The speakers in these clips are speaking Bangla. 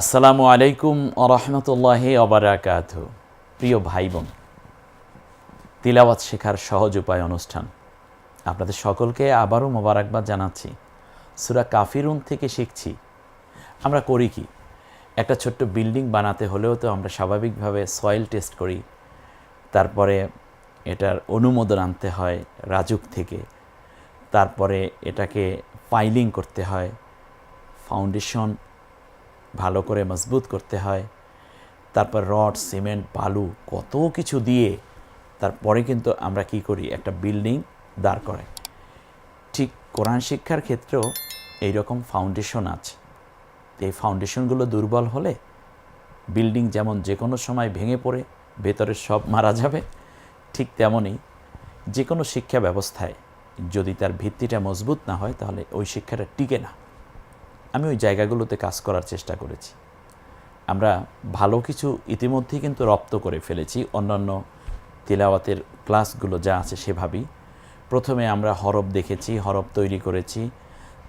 আসসালামু আলাইকুম আরহামতুল্লাহ অবরাকাত প্রিয় ভাই বোন তিলাওয়াত শেখার সহজ উপায় অনুষ্ঠান। আপনাদের সকলকে আবারও মোবারকবাদ জানাচ্ছি। সুরা কাফিরুন থেকে শিখছি। আমরা করি কি? একটা ছোট্ট বিল্ডিং বানাতে হলেও তো আমরা স্বাভাবিকভাবে সয়েল টেস্ট করি। তারপরে এটার অনুমোদন আনতে হয় রাজুক থেকে। তারপরে এটাকে ফাইলিং করতে হয়। ফাউন্ডেশন ভালো করে মজবুত করতে হয়। তারপর রড, সিমেন্ট, বালু কত কিছু দিয়ে তারপরে কিন্তু আমরা কি করি? একটা বিল্ডিং দাঁড় করাই। ঠিক কোরআন শিক্ষার ক্ষেত্রেও এই রকম ফাউন্ডেশন আছে। এই ফাউন্ডেশনগুলো দুর্বল হলে বিল্ডিং যেমন যে কোনো সময় ভেঙে পড়ে, ভেতরে সব মারা যাবে, ঠিক তেমনই যে কোনো শিক্ষা ব্যবস্থায় যদি তার ভিত্তিটা মজবুত না হয় তাহলে ওই শিক্ষাটা টিকে না। আমি ওই জায়গাগুলোতে কাজ করার চেষ্টা করেছি। আমরা ভালো কিছু ইতিমধ্যেই কিন্তু রপ্ত করে ফেলেছি, অন্যান্য তিলাওয়াতের ক্লাসগুলো যা আছে সেভাবেই। প্রথমে আমরা হরফ দেখেছি, হরফ তৈরি করেছি,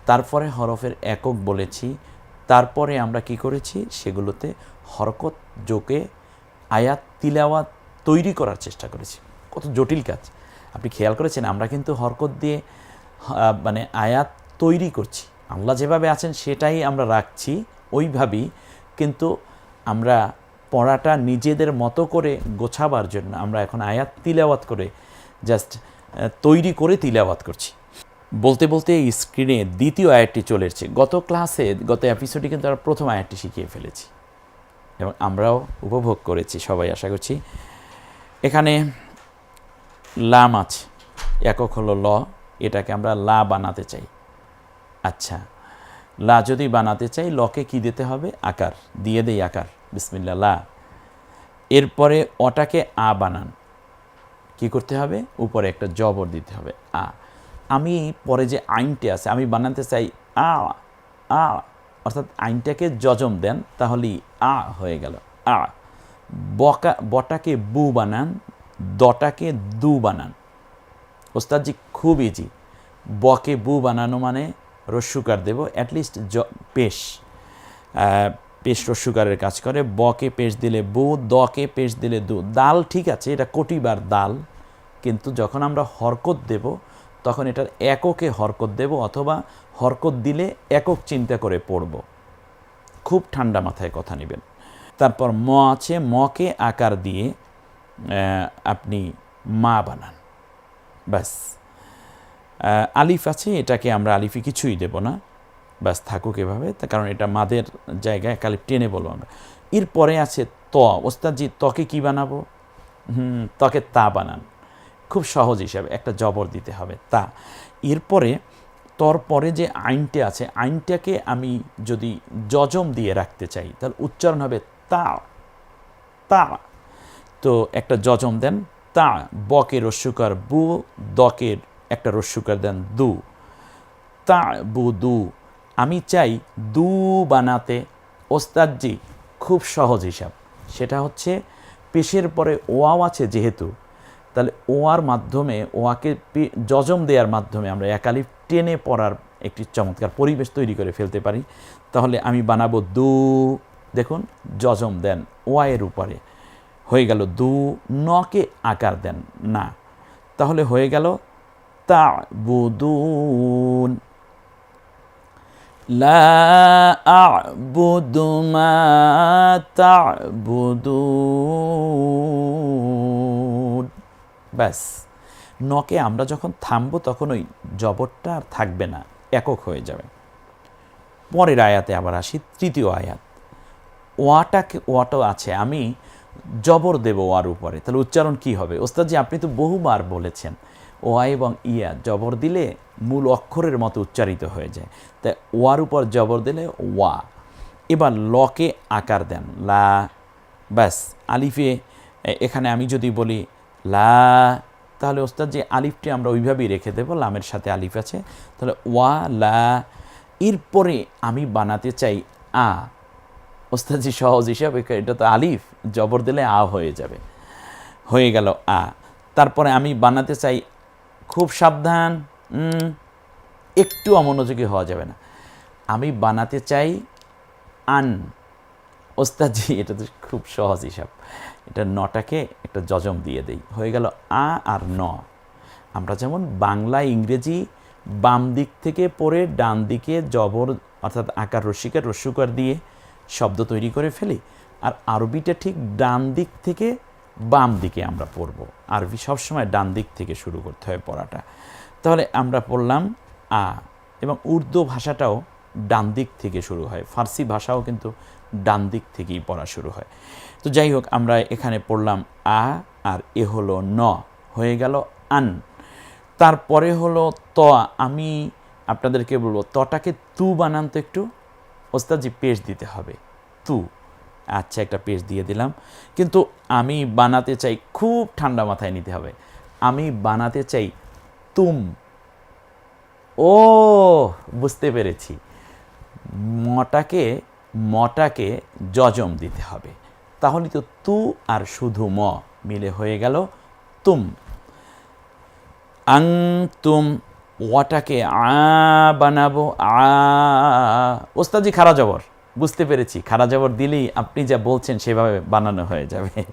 তারপরে হরফের একক বলেছি, তারপরে আমরা কি করেছি? সেগুলোতে হরকত যোগে আয়াত, তিলাওয়াত তৈরি করার চেষ্টা করেছি। কত জটিল কাজ। আপনি খেয়াল করেছেন, আমরা কিন্তু হরকত দিয়ে মানে আয়াত তৈরি করছি। আল্লাহ যেভাবে আছেন সেটাই আমরা রাখছি ওইভাবেই, কিন্তু আমরা পড়াটা নিজেদের মতো করে গোছাবার জন্য আমরা এখন আয়াত তিলাওয়াত করে জাস্ট তৈরি করে তিলাওয়াত করছি। বলতে বলতে এই স্ক্রিনে দ্বিতীয় আয়াতটি চলে এসেছে। গত ক্লাসে গত এপিসোডে কিন্তু আমরা প্রথম আয়াতটি শিখিয়ে ফেলেছি। এবং আমরাও উপভোগ করেছি, সবাই আশা করছি। এখানে লাম আছে, একক হলো ল, এটাকে আমরা লা বানাতে চাই। আচ্ছা। লা যদি বানাতে চাই, লকে কি দিতে হবে? আকার। দিয়ে দেই আকার। বিসমিল্লা লা। এরপরে অটাকে আ বানান। কি করতে হবে? উপরে একটা জবর দিতে হবে, আ। আমি পরে যে আইনটি আছে, আমি বানাতে চাই আ আ। অর্থাৎ আইনটাকে যজম দেন, তাহলেই আ হয়ে গেল, আ। বকা, বটাকে বু বানান, দটাকে দু বানান। ওস্তাদজি, খুব ইজি বকে বু বানানো মানে রস্যুকার দেব অ্যাটলিস্ট জ, পেশ পেশ রস্যুকারের কাজ করে। বকে পেশ দিলে বু, দকে পেশ দিলে দু। দাল ঠিক আছে, এটা কোটিবার দাল, কিন্তু যখন আমরা হরকত দেব, তখন এটার এককে হরকত দেব অথবা হরকত দিলে একক চিন্তা করে পড়ব। খুব ঠান্ডা মাথায় কথা নেবেন। তারপর ম আছে, মকে আকার দিয়ে আপনি মা বানান। ব্যাস। আলিফ আছে, এটাকে আমরা আলিফি কিছুই দেব না। ব্যাস, থাকুক এভাবে কারণ এটা মাদের জায়গায় কালিফ টেনে বলব আমরা। এরপরে আছে ত, ওস্তাদজি তকে কি বানাবো? হুম তকে তা বানান। খুব সহজ হিসাবে, একটা জবর দিতে হবে, তা। এরপরে, তর পরে যে আইনটা আছে, আইনটাকে আমি যদি যজম দিয়ে রাখতে চাই, তাহলে উচ্চারণ হবে তা তা। তো একটা যজম দেন, তা বকের রস্যুকার বু, দকের একটা রস্যুকার দেন, দু তা বু দু আমি চাই দু বানাতে ওস্তাদজি খুব সহজ হিসাব। সেটা হচ্ছে পেশের পরে ওয়াও আছে যেহেতু, তাহলে ওয়ার মাধ্যমে, ওয়াকে যজম দেওয়ার মাধ্যমে আমরা একালিফ টেনে পড়ার একটি চমৎকার পরিবেশ তৈরি করে ফেলতে পারি। তাহলে আমি বানাবো দু, দেখুন, যজম দেন ওয়ায়ের উপরে। হয়ে গেল দু, নকে আকার দেন, না। তাহলে হয়ে গেল তা বুদুন لا أعبد ما تعبدون ব্যাস নকে আমরা যখন থামবো তখন ওই জবরটা আর থাকবে না একক হয়ে যাবে পরের আয়াতে আবার আসি তৃতীয় আয়াত ওয়াটাকে ওয়াটাও আছে আমি জবর দেব ওয়ার উপরে তাহলে উচ্চারণ কি হবে ওস্তাদজি আপনি তো বহুবার বলেছেন ওয়া এবং ইয়া জবর দিলে মূল অক্ষরের মতো উচ্চারিত হয়ে যায়। তাই ওয়ার উপর জবর দিলে ওয়া। এবার লকে আকার দেন। লা, ব্যাস, আলিফে এখানে আমি যদি বলি লা, তাহলে ওস্তাদ যে আলিফটি আমরা ওইভাবেই রেখে দেবো, লামের সাথে আলিফ আছে। তাহলে ওয়া, লা, এরপরে আমি বানাতে চাই আ। ওস্তাদজি সহজ হিসাবে এটা তো আলিফ, জবর দিলে আ হয়ে যাবে। হয়ে গেল আ। তারপরে আমি বানাতে চাই খুব সাবধান একটু অমনোযোগী হওয়া যাবে না। আমি বানাতে চাই আন। ওস্তাদজি, এটা তো খুব সহজ হিসাব। এটা নটাকে একটা যজম দিয়ে দেই। হয়ে গেল আ আর ন। আমরা যেমন বাংলা, ইংরেজি বাম দিক থেকে পড়ে ডান দিকে জবর, অর্থাৎ আকার রসিকার রস্যুকার দিয়ে শব্দ তৈরি করে ফেলি, আর আরবিটা ঠিক ডান দিক থেকে বাম দিকে আমরা পড়ব। আরবি সবসময় ডান দিক থেকে শুরু করতে হয় পড়াটা। তাহলে আমরা পড়লাম আ এবং উর্দু ভাষাটাও ডান দিক থেকে শুরু হয়। ফার্সি ভাষাও কিন্তু ডান দিক থেকেই পড়া শুরু হয়। তো যাই হোক, আমরা এখানে পড়লাম আ আর এ হলো ন। হয়ে গেল আন। তারপরে হলো ত। আমি আপনাদেরকে বলব, তটাকে তু বানান তো একটু। ওস্তাদজি, পেশ দিতে হবে। তু। আচ্ছা একটা পেশ দিয়ে দিলাম। কিন্তু আমি বানাতে চাই, খুব ঠান্ডা মাথায় নিতে হবে। আমি বানাতে চাই তুম। ও, বুঝতে পেরেছি। মটাকে মটাকে যজম দিতে হবে। তাহলে তো তু আর শুধু ম মিলে হয়ে গেল তুম। আং তুম ওয়াটাকে আ বানাবো, আ। ওস্তাজি খারা জবর বুঝতে পেরেছি। খারা জবর দিলেই আপনি যা বলছেন সেভাবে বানানো হয়ে যাবে।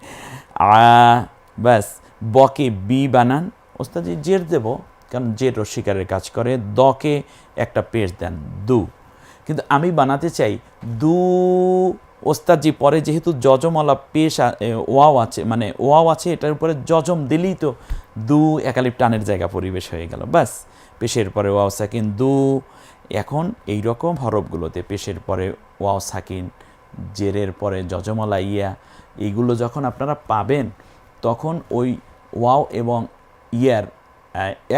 আ, ব্যাস, বকে বি বানান। ওস্তাজি জের দেব, কারণ জের রসিকারের কাজ করে। দকে একটা পেশ দেন, দু। কিন্তু আমি বানাতে চাই দু। ওস্তাদজি, পরে যেহেতু যজমলা পেশ ওয়াও আছে মানে ওয়াও আছে, এটার উপরে যজম দিলেই তো দু একালিপ টানের জায়গা পরিবেশ হয়ে গেল। ব্যাস, পেশের পরে ওয়াও সাকিন দু। এখন এই রকম হরফগুলোতে পেশের পরে ওয়াও সাকিন জেরের পরে যজমলা ইয়া, এগুলো যখন আপনারা পাবেন, তখন ওই ওয়াও এবং ইয়ার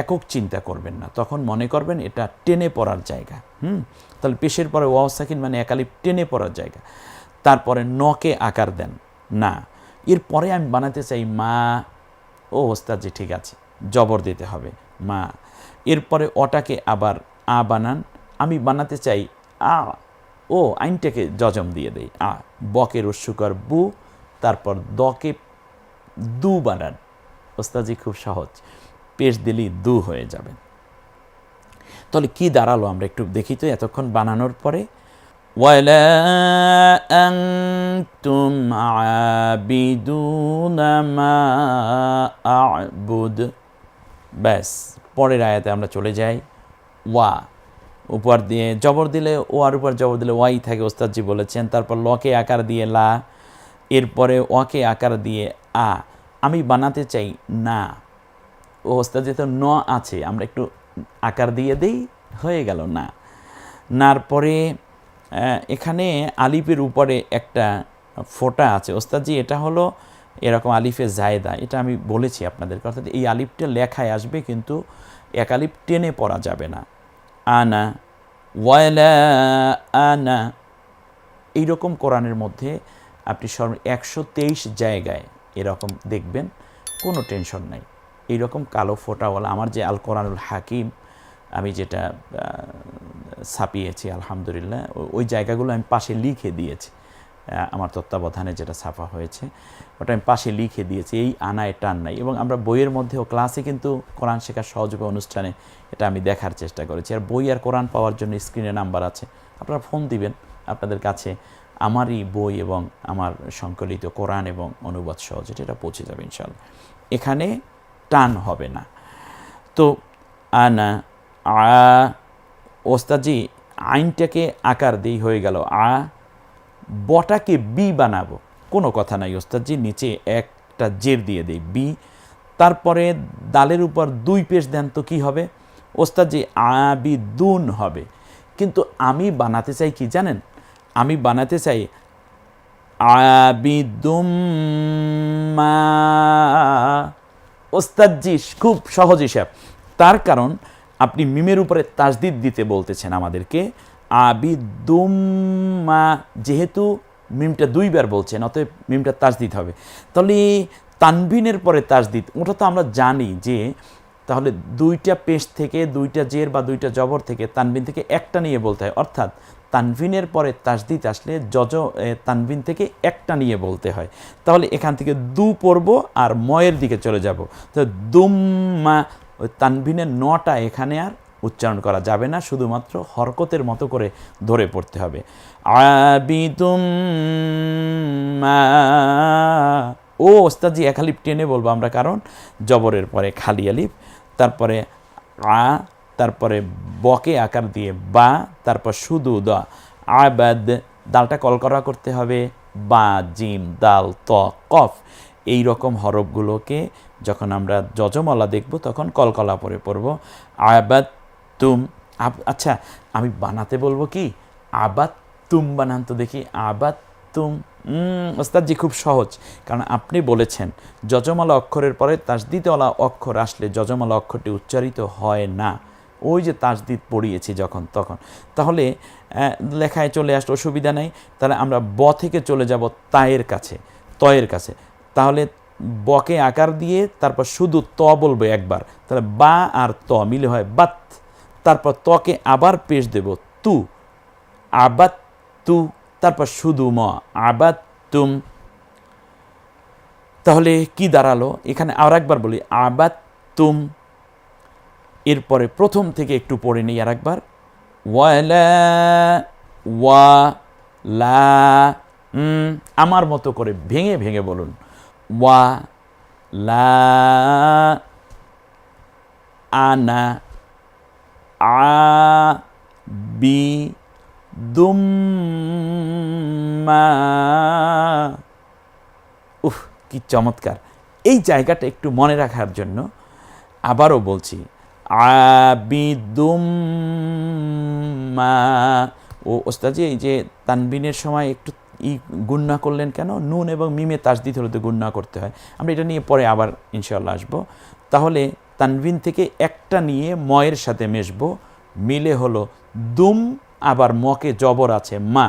একক চিন্তা করবেন না। তখন মনে করবেন এটা টেনে পড়ার জায়গা। হুম? তাহলে পেশের পরে ওয়াও সাকিন মানে একালিপ টেনে পড়ার জায়গা। তারপরে নকে আকার দেন। না এরপরে আমি বানাতে চাই মা। ও ওস্তাদ জি ঠিক আছে, জবর দিতে হবে, মা। এরপরে অটাকে আবার আ বানান। আমি বানাতে চাই আ। ও আইনটাকে যজম দিয়ে দেই আ বকে রস্যুকর বু তারপর দকে দু বানান ওস্তাজি খুব সহজ পেশ দিলেই দু হয়ে যাবেন তাহলে কি দাঁড়ালো আমরা একটু দেখি তো এতক্ষণ বানানোর পরে ولا أنتم عابدون ما أعبد ব্যাস পরের আয়াতে আমরা চলে যাই ওয়া উপর দিয়ে জবর দিলে ও আর উপর জবর দিলে ওয়াই থাকে, ওস্তাদজি বলেছেন। তারপর লকে আকার দিয়ে লা, এরপরে ওয়াকে আকার দিয়ে আ। আমি বানাতে চাই না। ও ওস্তাদজি তো ন আছে, আমরা একটু আকার দিয়ে দেই, হয়ে গেল না। নার পরে এখানে আলিফের উপরে একটা ফোঁটা আছে। ওস্তাদজি, এটা হলো এরকম আলিফে জায়দা। এটা আমি বলেছি আপনাদের অর্থাৎ এই আলিফটা লেখায় আসবে, কিন্তু এক আলিফ টেনে পড়া যাবে না। আনা, ওয়ালা আনা। এইরকম কোরআনের মধ্যে আপনি সর্ব একশো তেইশ জায়গায় এরকম দেখবেন, কোনো টেনশন নাই। এইরকম কালো ফোটাওয়ালা, আমার যে আল কোরআনুল হাকিম, আমি যেটা ছাপিয়েছি, আলহামদুলিল্লাহ ওই জায়গাগুলো আমি পাশে লিখে দিয়েছি। আমার তত্ত্বাবধানে যেটা ছাপা হয়েছে। ওটা আমি পাশে লিখে দিয়েছি, এই আনায় টান নাই। এবং আমরা বইয়ের মধ্যেও ক্লাসে কিন্তু কোরআন শেখার সহযোগী অনুষ্ঠানে এটা আমি দেখার চেষ্টা করেছি। আর বই আর কোরআন পাওয়ার জন্য স্ক্রিনে নাম্বার আছে। আপনারা ফোন দিবেন, আপনাদের কাছে আমারই বই এবং আমার সংকলিত কোরআন এবং অনুবাদ সহ যেটা, এটা পৌঁছে যাবে ইনশাল্লাহ এখানে টান হবে না। তো আনা, আ ওস্তাজি আইনটাকে আকার দিই হয়ে গেল। আ বটাকে বি বানাবো। কোনো কথা নাই, ওস্তাদজি, নিচে একটা জের দিয়ে দেই, বি। তারপরে দালের উপর দুই পেশ দেন তো কি হবে? ওস্তাদজি আবি দুন হবে। কিন্তু আমি বানাতে চাই কি জানেন? আমি বানাতে চাই আবিদুম্মা ওস্তাদজি, খুব সহজ হিসাব। তার কারণ, আপনি মিমের উপরে তাজদিদ দিতে বলতেছেন আমাদেরকে। আবিদুম্মা, যেহেতু মিমটা দুইবার বলছেন, অতএব মিমটা তাজ দিতে হবে। তাহলে তানবিনের পরে তাজদিদ, ওটা তো আমরা জানি যে তাহলে দুইটা পেশ থেকে, দুইটা জের বা দুইটা জবর থেকে তানবিন থেকে একটা নিয়ে বলতে হয়। অর্থাৎ তানভিনের পরে তাসদিদ আসলে যজ তানভিন থেকে একটা নিয়ে বলতে হয়। তাহলে এখান থেকে দু পড়ব আর ময়ের দিকে চলে যাব। তো দুম্মা, ওই তানভিনের নটা এখানে আর উচ্চারণ করা যাবে না, শুধুমাত্র হরকতের মতো করে ধরে পড়তে হবে। আবিদুম ও ওস্তাজি এক আলিফ টেনে বলব আমরা কারণ, জবরের পরে খালি আলিফ, তারপরে আ, তারপরে বকে আকার দিয়ে বা, তারপর শুধু দ, আবাদ, দালটা কলকরা করতে হবে, বা, জিম, দাল, ত, কফ, এই রকম হরফগুলোকে যখন আমরা যজমালা দেখব তখন কলকলা পরে পড়ব। আবাদ তুম আচ্ছা আমি বানাতে বলব কি? আবাদ তুম বানান তো দেখি আবাদ তুম উম, ওস্তাদজি খুব সহজ। কারণ আপনি বলেছেন যজমালা অক্ষরের পরে তাসদিদওয়ালা অক্ষর আসলে যজমালা অক্ষরটি উচ্চারিত হয় না। ওই যে তাসদিদ পড়িয়েছি যখন তখন। তাহলে লেখায় চলে আসলে অসুবিধা নেই। তাহলে আমরা ব থেকে চলে যাব তায়ের কাছে তয়ের কাছে। তাহলে বকে আকার দিয়ে তারপর শুধু ত বলব একবার। তাহলে বা আর ত মিলে হয় বাত। তারপর তকে আবার পেশ দেব তু। আবাত তু, তারপর শুধু ম। আবাত তুম। তাহলে কি দাঁড়াল? এখানে আর একবার বলি আবাত তুম। এরপরে প্রথম থেকে একটু পড়ে নিই আর একবার। ওয়ালা, ওয়া, লা আমার মতো করে ভেঙে ভেঙে বলুন। ওয়া, লা, আনা আ বি দুম্মা উফ, কি চমৎকার। এই জায়গাটা একটু মনে রাখার জন্য আবারও বলছি, আবিদুম্মা। ও ওস্তাজি এই যে তানবিনের সময় একটু ই গুন্না করলেন কেন? নুন এবং মিমে তাসদিদ হলে তো গুন্না করতে হয়। আমরা এটা নিয়ে পরে আবার ইনশাল্লাহ আসব। তাহলে তানবিন থেকে একটা নিয়ে ময়ের সাথে মেশবো। মিলে হলো, দুম, আবার মকে জবর আছে মা।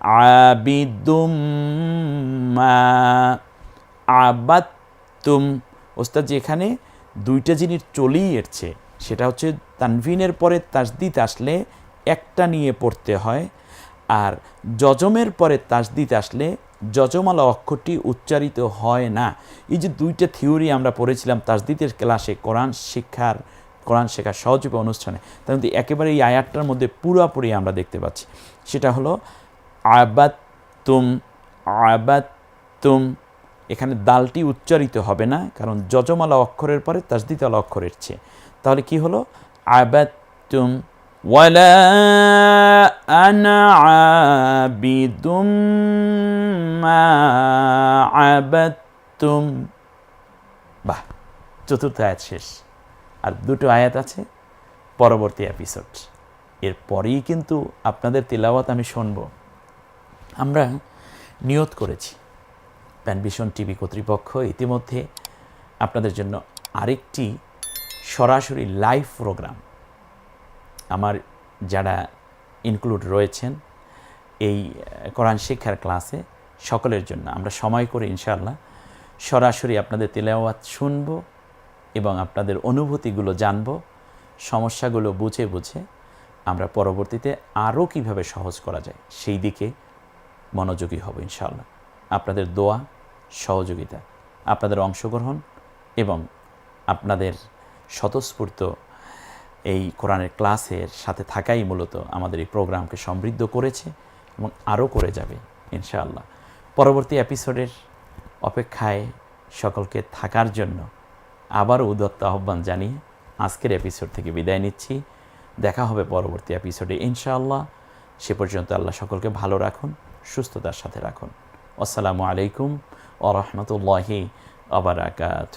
আবিদুম মা ওস্তাদ যেখানে দুইটা জিনিস চলেই এসছে সেটা হচ্ছে, তানভিনের পরে তাসদিদ আসলে একটা নিয়ে পড়তে হয়, আর যজমের পরে তাসদিদ আসলে যজমালা অক্ষরটি উচ্চারিত হয় না। এই যে দুইটা থিওরি আমরা পড়েছিলাম তাসদিদের ক্লাসে কোরআন শিক্ষার, কোরআন শেখার সহযোগী অনুষ্ঠানে, তার মধ্যে একেবারে এই আয়াতটার মধ্যে পুরোপুরি আমরা দেখতে পাচ্ছি। সেটা হলো আবাত তুম তুম এখানে দালটি উচ্চারিত হবে না, কারণ যজমালা অক্ষরের পরে তাসদিতালা অক্ষরের চেয়ে। তাহলে কি হলো? আবাত তুম ওয়ালা আনা আবিদুম মা আবাত্তুম বাহ, চতুর্থ আয়াত শেষ। আর দুটো আয়াত আছে, পরবর্তী এপিসোড এরপরেই কিন্তু আপনাদের তেলাওয়াত আমি শুনব। আমরা নিয়ত করেছি প্যানভিশন টিভি কর্তৃপক্ষ ইতিমধ্যে আপনাদের জন্য আরেকটি সরাসরি লাইভ প্রোগ্রাম আমার যারা ইনক্লুড রয়েছেন এই কোরআন শিক্ষার ক্লাসে সকলের জন্য আমরা সময় করে ইনশাআল্লাহ সরাসরি আপনাদের তেলাওয়াত শুনব এবং আপনাদের অনুভূতিগুলো জানব, সমস্যাগুলো বুঝে বুঝে আমরা পরবর্তীতে আরও কীভাবে সহজ করা যায় সেই দিকে মনোযোগী হব ইনশাআল্লাহ। আপনাদের দোয়া, সহযোগিতা, আপনাদের অংশগ্রহণ এবং আপনাদের স্বতঃস্ফূর্ত এই কোরআনের ক্লাসের সাথে থাকাই মূলত আমাদের এই প্রোগ্রামকে সমৃদ্ধ করেছে এবং আরও করে যাবে, ইনশাআল্লাহ। পরবর্তী এপিসোডের অপেক্ষায় সকলকে থাকার জন্য আবারও উদত্ত আহ্বান জানিয়ে আজকের এপিসোড থেকে বিদায় নিচ্ছি। দেখা হবে পরবর্তী এপিসোডে, ইনশাআল্লাহ। সে পর্যন্ত আল্লাহ সকলকে ভালো রাখুন, সুস্থতার সাথে রাখুন। আসসালামু আলাইকুম ও রহমতুল্লাহি আবরাকাত